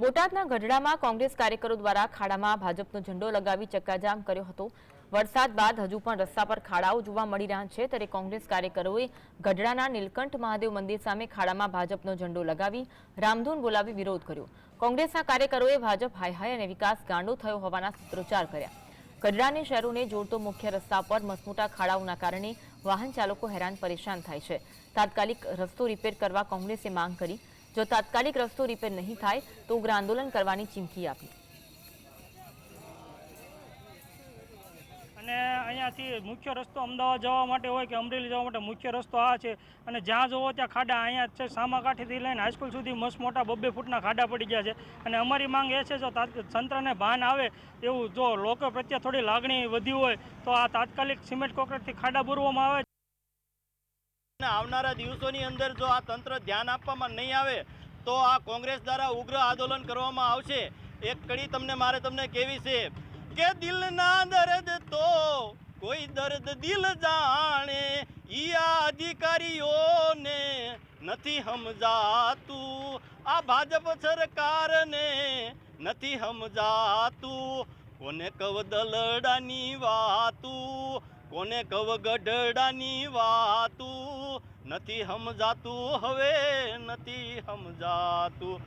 બોટાદના ગઢડામાં કોંગ્રેસ કાર્યકરો દ્વારા ખાડામાં ભાજપનો ઝંડો લગાવી ચક્કાજામ કર્યો હતો. વરસાદ બાદ હજુ પણ રસ્તા પર ખાડાઓ જોવા મળી રહ્યા છે. ત્યારે કોંગ્રેસ કાર્યકરોએ ગઢડાના નીલકંઠ મહાદેવ મંદિર સામે ખાડામાં ભાજપનો ઝંડો લગાવી રામધૂન બોલાવી વિરોધ કર્યો. કોંગ્રેસના કાર્યકરોએ ભાજપ હાય અને વિકાસ ગાંડો થયો હોવાના સૂત્રોચ્ચાર કર્યા. ગઢડાની શહેરોને જોડતો મુખ્ય રસ્તા પર મસમોટા ખાડાઓના કારણે વાહન ચાલકો હેરાન પરેશાન થાય છે. તાત્કાલિક રસ્તો રિપેર કરવા કોંગ્રેસે માંગ કરી. જો તાત્કાલિક રસ્તો રિપેર નહીં થાય, તો ઉગ્ર આંદોલન કરવાની ચીમકી આપી. અને અહીંયાથી મુખ્ય રસ્તો અમદાવાદ જવા માટે હોય કે અમરેલી જવા માટે મુખ્ય રસ્તો આ છે. અને જ્યાં જોવો ત્યાં ખાડા અહીંયા છે. સામાકાઠીથી લઈને હાઈસ્કૂલ સુધી મસ્ત મોટા બબ્બે ફૂટના ખાડા પડી ગયા છે. અને અમારી માંગ એ છે, જો તાત- તંત્રને ભાન આવે એવું જો લોકો પ્રત્યે થોડી લાગણી વધી હોય, તો આ તાત્કાલિક સિમેન્ટ કોકરેટથી ખાડા ભરવામાં આવે. આવનારા દિવસોની અંદર જો આ તંત્ર ધ્યાન આપવામાં નહીં આવે, તો આ કોંગ્રેસ દ્વારા ઉગ્ર આંદોલન કરવામાં આવશે. એક કડી તમને મારે તમને કેવી છે કે દિલના દર્દ તો કોઈ દર્દ દિલ જાણે, ઈ અધિકારીઓને નથી સમજાતું, આ ભાજપ સરકારને નથી સમજાતું. કોને કવ દલડાની વાતું, કોને કવ ગઢડાની વાતું નથી સમજાતું હવે નથી સમજાતું